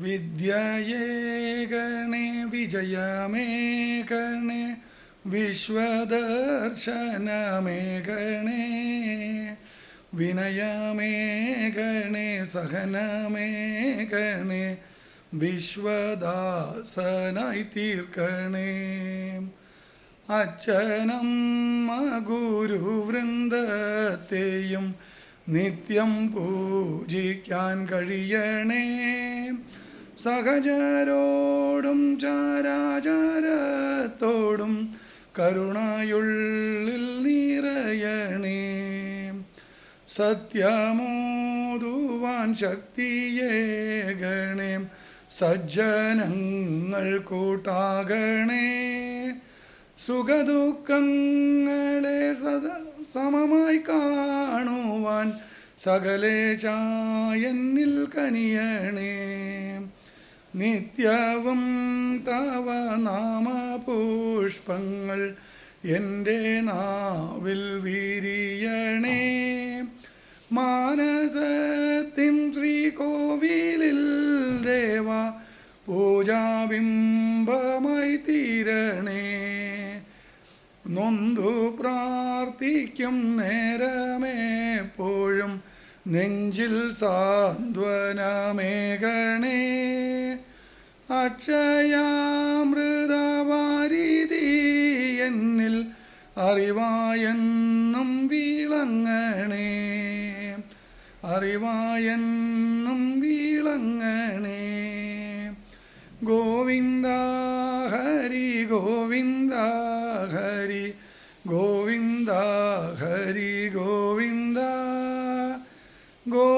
വിദ്യയേ ഗണേ വിജയമേ ഗണേ വിശ്വദർശനമേ ഗണേ വിനയമേ ഗണേ സഹനമേ ഗണേ വിശ്വദാസനായി തീർക്കണേ. അച്ഛനമ്മ ഗുരുവൃന്ദത്തെയും നിത്യം പൂജിക്കാൻ കഴിയണേ. സഹചരോടും ചാരാചാരത്തോടും കരുണയുള്ളിൽ നിറയണേ. സത്യമോതുവാൻ ശക്തിയേകണേ സജ്ജനങ്ങൾ കൂട്ടാകണേ. സുഖദുഃഖങ്ങളെ സദ സമമായി കാണുവാൻ സകലേശായന്നിൽ കനിയണേ. നിത്യവും തവ നാമപുഷ്പങ്ങൾ എന്റെ നാവിൽ വിരിയണേ. മാനസത്തിൻ ശ്രീകോവിലിൽ ദേവ പൂജാബിംബമായി തീരണേ. നൊന്തു പ്രാർത്ഥിക്കും നേരമേപ്പോഴും നെഞ്ചിൽ സാന്ത്വനമേകണേ. അക്ഷയാമൃതവാരിധി എന്നിൽ അറിവായെന്നും വീളങ്ങണേ. അറിവായെന്നും വീളങ്ങണേ. ഗോവിന്ദ ഹരി ഗോവിന്ദ ഹരി ഗോവിന്ദ ഹരി ഗോവിന്ദ ഗോവിന്ദ